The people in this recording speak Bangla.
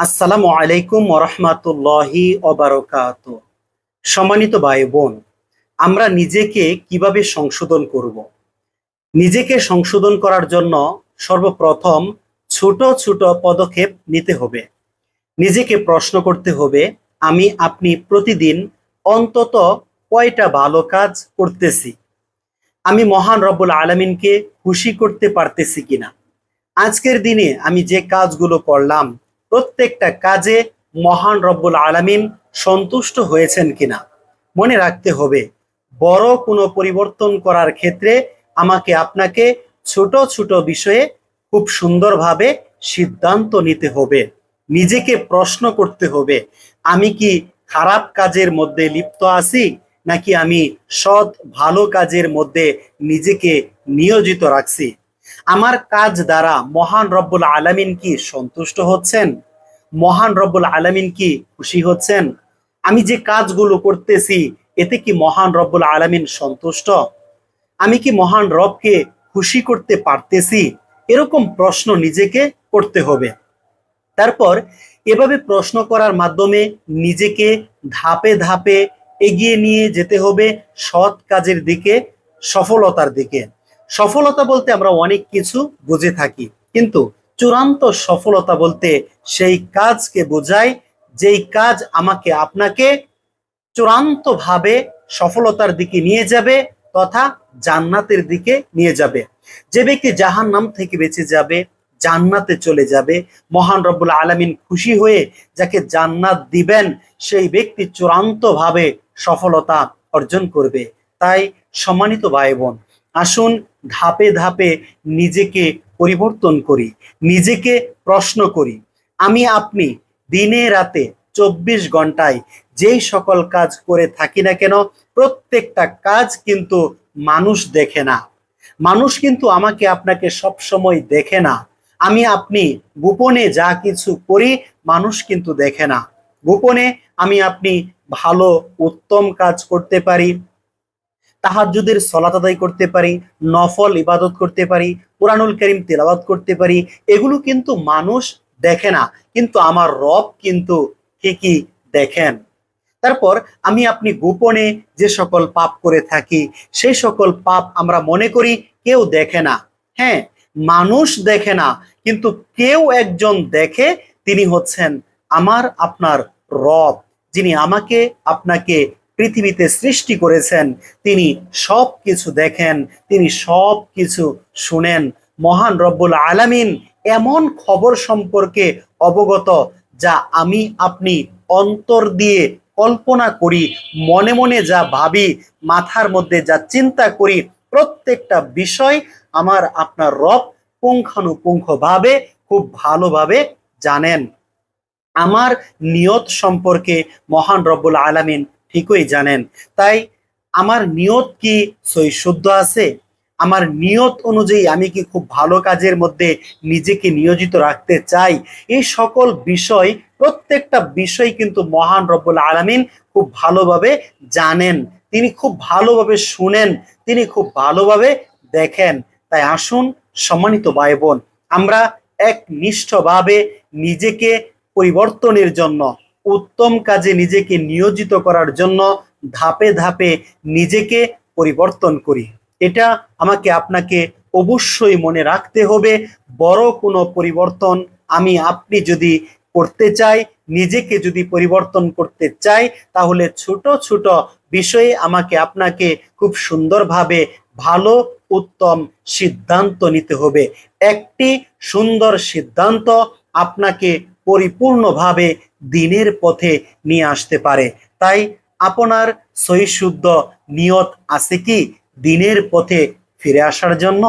আসসালামু আলাইকুম ওরহমাতুল্লাহি অবারকাত সম্মানিত ভাই বোন আমরা নিজেকে কীভাবে সংশোধন করব? নিজেকে সংশোধন করার জন্য সর্বপ্রথম ছোট ছোট পদক্ষেপ নিতে হবে। নিজেকে প্রশ্ন করতে হবে, আমি, আপনি প্রতিদিন অন্তত কয়টা ভালো কাজ করতেছি? আমি মহান রব্বুল আলমিনকে খুশি করতে পারতেছি কিনা? আজকের দিনে আমি যে কাজগুলো করলাম প্রত্যেকটা কাজে মহান রব্বুল আলামিন সন্তুষ্ট হয়েছেন কিনা? মনে রাখতে হবে, বড় কোনো পরিবর্তন করার ক্ষেত্রে আমাকে আপনাকে ছোট ছোট বিষয়ে খুব সুন্দরভাবে সিদ্ধান্ত নিতে হবে। নিজেকে প্রশ্ন করতে হবে, আমি কি খারাপ কাজের মধ্যে লিপ্ত আছি, নাকি আমি সৎ ভালো কাজের মধ্যে নিজেকে নিয়োজিত রাখছি? আমার কাজ দ্বারা মহান রব্বুল আলামিন কি সন্তুষ্ট হচ্ছেন? মহান রব্বুল আলামিন কি খুশি হচ্ছেন? আমি যে কাজগুলো করতেছি, এতে কি মহান রব্বুল আলামিন সন্তুষ্ট? আমি কি মহান রবকে খুশি করতে পারতেছি? এরকম প্রশ্ন নিজেকে করতে হবে। তারপর এভাবে প্রশ্ন করার মাধ্যমে নিজেকে ধাপে ধাপে এগিয়ে নিয়ে যেতে হবে সৎ কাজের দিকে, সফলতার দিকে। সফলতা বলতে আমরা অনেক কিছু বুঝে থাকি, কিন্তু চূড়ান্ত সফলতা বলতে সেই কাজকে বোঝায়, যেই কাজ আমাকে আপনাকে চূড়ান্তভাবে সফলতার দিকে নিয়ে যাবে তথা জান্নাতের দিকে নিয়ে যাবে। যে ব্যক্তি জাহান নাম থেকে বেঁচে যাবে, জান্নাতে চলে যাবে, মহান রব্বুল আলমিন খুশি হয়ে যাকে জান্নাত দিবেন, সেই ব্যক্তি চূড়ান্তভাবে সফলতা অর্জন করবে। তাই সম্মানিত ভাই বোন আসুন ধাপে ধাপে নিজেকে পরিবর্তন করি, নিজেকে প্রশ্ন করি, আমি আপনি দিনে রাতে চব্বিশ ঘন্টায় যেই সকল কাজ করে থাকি না কেন, প্রত্যেকটা কাজ কিন্তু মানুষ দেখে না। মানুষ কিন্তু আমাকে আপনাকে সব সময় দেখে না। আমি আপনি গোপনে যা কিছু করি, মানুষ কিন্তু দেখে না। গোপনে আমি আপনি ভালো, উত্তম কাজ করতে পারি তাহাজুদের সলাত আদায় করতে পারি, নফল ইবাদত করতে পারি, কোরআনুল করিম তেলাওয়াত করতে পারি, এগুলো কিন্তু মানুষ দেখে না। কিন্তু আমার রব কিন্তু ঠিকই দেখেন। তারপর আমি আপনি গোপনে যে সকল পাপ করে থাকি, সেই সকল পাপ আমরা মনে করি কেউ দেখে না। হ্যাঁ মানুষ দেখে না, কিন্তু কেউ একজন দেখে, তিনি হচ্ছেন আমার, আপনার রব, যিনি আমাকে, আপনাকে পৃথিবীতে সৃষ্টি করেছেন, তিনি সব কিছু দেখেন, তিনি সব কিছু শুনেন। মহান রব্বুল আলামিন এমন খবর সম্পর্কে অবগত যা আমি, আপনি অন্তর দিয়ে কল্পনা করি, মনে মনে যা ভাবি, মাথার মধ্যে যা চিন্তা করি, প্রত্যেকটা বিষয় আমার আপনার রব পুঙ্খানুপুঙ্খভাবে খুব ভালোভাবে জানেন। আমার নিয়ত সম্পর্কে মহান রব্বুল আলামিন ঠিকই জানেন। তাই আমার নিয়ত কি সই শুদ্ধ আছে? আমার নিয়ত অনুযায়ী আমি কি খুব ভালো কাজের মধ্যে নিজেকে নিয়োজিত রাখতে চাই? এই সকল বিষয়, প্রত্যেকটা বিষয় কিন্তু মহান রব্বুল আলামিন খুব ভালোভাবে জানেন। তিনি খুব ভালোভাবে শুনেন, তিনি খুব ভালোভাবে দেখেন। তাই আসুন, সম্মানিত ভাই বোন আমরা এক নিষ্ঠভাবে নিজেকে পরিবর্তনের জন্য উত্তম কাজে নিজেকে নিয়োজিত করার জন্য ধাপে ধাপে নিজেকে পরিবর্তন করি। এটা আমাকে আপনাকে অবশ্যই মনে রাখতে হবে। বড় কোনো পরিবর্তন আমি আপনি যদি করতে চাই, নিজেকে যদি পরিবর্তন করতে চাই, তাহলে ছোট ছোট বিষয়ে আমাকে আপনাকে খুব সুন্দরভাবে ভালো, উত্তম সিদ্ধান্ত নিতে হবে। একটি সুন্দর সিদ্ধান্ত আপনাকে পরিপূর্ণভাবে দিনের পথে নিয়ে আসতে পারে। তাই আপনার সহিশুদ্ধ নিয়ত আছে কি দিনের পথে ফিরে আসার জন্য?